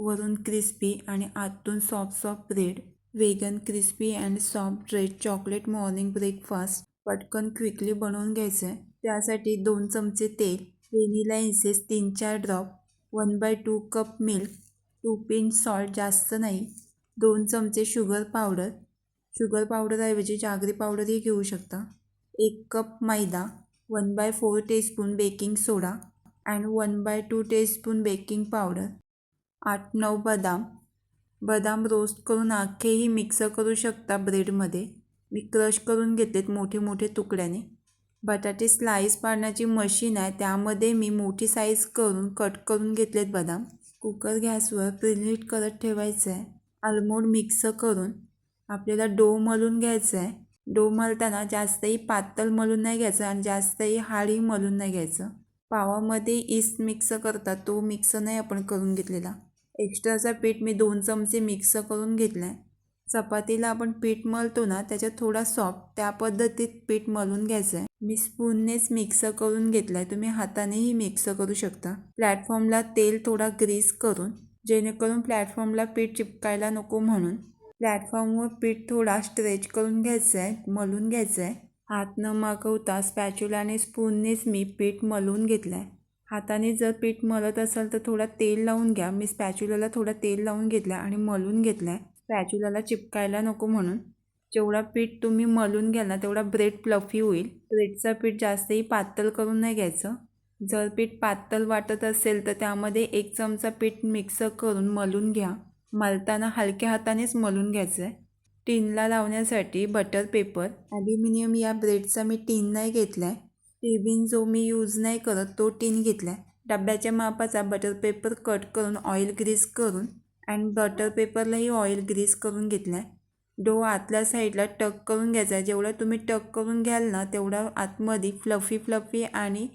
वरून क्रिस्पी आणि आतून soft soft bread vegan crispy and soft bread chocolate morning breakfast पटकन क्विकली बनवून घ्यायचं. आहे त्यासाठी दोन चमचे तेल व्हेनिला इन्सेस तीन चार drop one by two cup milk two pinch salt जास्त नाही दोन चमचे शुगर पावडर शुगर पावडरऐवजी जागरी पावडरही घेऊ शकता. एक cup maida one by four teaspoon baking soda and one by two teaspoon baking powder आठ नऊ बदाम. बदाम रोस्ट करून अख्खेही मिक्स करू शकता ब्रेडमध्ये. मी क्रश करून घेतलेत मोठे मोठे तुकड्याने. बटाटे स्लाईस पाडण्याची मशीन आहे त्यामध्ये मी मोठी साईज करून कट करून घेतलेत बदाम. कुकर गॅसवर प्रिलीट करत ठेवायचं आहे आलमोड मिक्स करून. आपल्याला डो मलून घ्यायचं आहे डो मलताना जास्तही पातळ मलून नाही घ्यायचं आणि जास्तही हाळी मलून नाही घ्यायचं. पावामध्ये इस्ट मिक्स करतात तो मिक्स नाही आपण करून घेतलेला. एक्स्ट्राचा पीठ मी दोन चमचे मिक्स करून घेतला आहे. चपातीला आपण पीठ मळतो ना त्याच्यात थोडा सॉफ्ट त्या पद्धतीत पीठ मळून घ्यायचं आहे. मी स्पूननेच मिक्स करून घेतला आहे. तुम्ही हातानेही मिक्स करू शकता. प्लॅटफॉर्मला तेल थोडा ग्रीस करून जेणेकरून प्लॅटफॉर्मला पीठ चिपकायला नको म्हणून. प्लॅटफॉर्मवर पीठ थोडा स्ट्रेच करून घ्यायचं आहे मलून घ्यायचं आहे. हात न मागवता स्पॅच्युलाने स्पूननेच मी पीठ मलून घेतलं आहे. हाताने जर पीठ मळत असाल तर थोडा तेल लावून घ्या. मी स्पॅच्युलाला थोडा तेल लावून घेतला आणि मळून घेतला आहे स्पॅच्युलाला चिपकायला नको म्हणून. जेवढा पीठ तुम्ही मळून घ्याल ना तेवढा ब्रेड प्लफी होईल. ब्रेडचं पीठ जास्तही पातळ करून नाही घ्यायचं. जर पीठ पातळ वाटत असेल तर त्यामध्ये एक चमचा पीठ मिक्स करून मळून घ्या. मळताना हलक्या हातानेच मळून घ्यायचं आहे टिनला लावण्यासाठी बटर पेपर ॲल्युमिनियम या ब्रेडचा मी टीन नाही घेतला आहे टिबिन जो मी यूज नाही करत तो टीन घेतला आहे डब्याच्या मापाचा बटर पेपर कट करून ऑइल ग्रीस करून अँड बटर पेपरलाही ऑइल ग्रीस करून घेतला आहे डो आतल्या साईडला टक करून घ्यायचा. जेवढा तुम्ही टक करून घ्याल ना तेवढा आतमध्ये फ्लफी फ्लफी आणि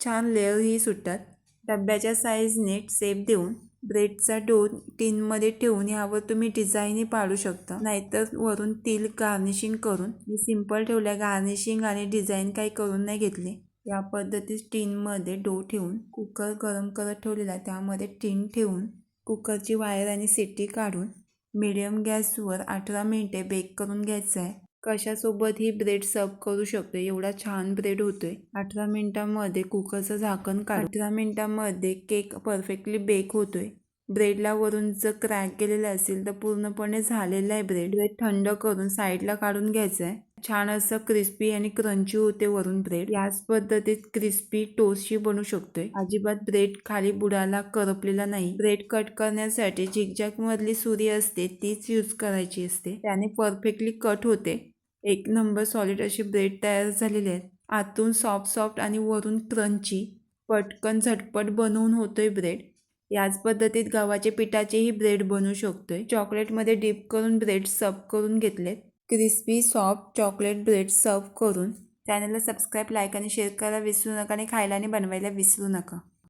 छान लेअरही सुटतात. डब्याच्या साईजने सेप देऊन ब्रेडचा डो टीनमध्ये ठेवून यावर तुम्ही डिझाईनही पाडू शकता. नाहीतर वरून तिल गार्निशिंग करून मी सिंपल ठेवल्या गार्निशिंग आणि डिझाईन काही करून नाही घेतले. या पद्धतीत टीनमध्ये डो ठेवून कुकर गरम करत ठेवलेला त्यामध्ये टीन ठेवून कुकरची वायर आणि सिटी काढून मिडियम गॅसवर अठरा मिनटे बेक करून घ्यायचं आहे. कशासोबतही ब्रेड सर्व करू शकतो? एवढा छान ब्रेड होतोय. अठरा मिनिटांमध्ये कुकरचं झाकण काढ अठरा मिनिटांमध्ये केक परफेक्टली बेक होतोय. ब्रेडला वरून जर क्रॅक केलेलं असेल तर पूर्णपणे झालेला आहे ब्रेड. ब्रेड थंड करून साईडला काढून घ्यायचं आहे. छान असं क्रिस्पी आणि क्रंची होते वरून ब्रेड. याच पद्धतीत क्रिस्पी टोस्टशी बनवू शकतोय. अजिबात ब्रेड खाली बुडाला करपलेला नाही. ब्रेड कट करण्यासाठी झिकझॅक मधली सुरी असते तीच यूज करायची असते. त्याने परफेक्टली कट होते. एक नंबर सॉलिड असे ब्रेड तयार झालेले आहेत. आतून सॉफ्ट सॉफ्ट आणि वरून क्रंची पटकन झटपट बनवून होतोय ब्रेड याच पद्धतीत गव्हाच्या पिठाचेही ब्रेड बनवू शकतोय. चॉकलेटमध्ये डीप करून ब्रेड सर्व करून घेतलेत. क्रिस्पी सॉफ्ट चॉकलेट ब्रेड सर्व करून. चॅनलला सबस्क्राईब लाईक आणि शेअर करायला विसरू नका आणि खायला आणि बनवायला विसरू नका.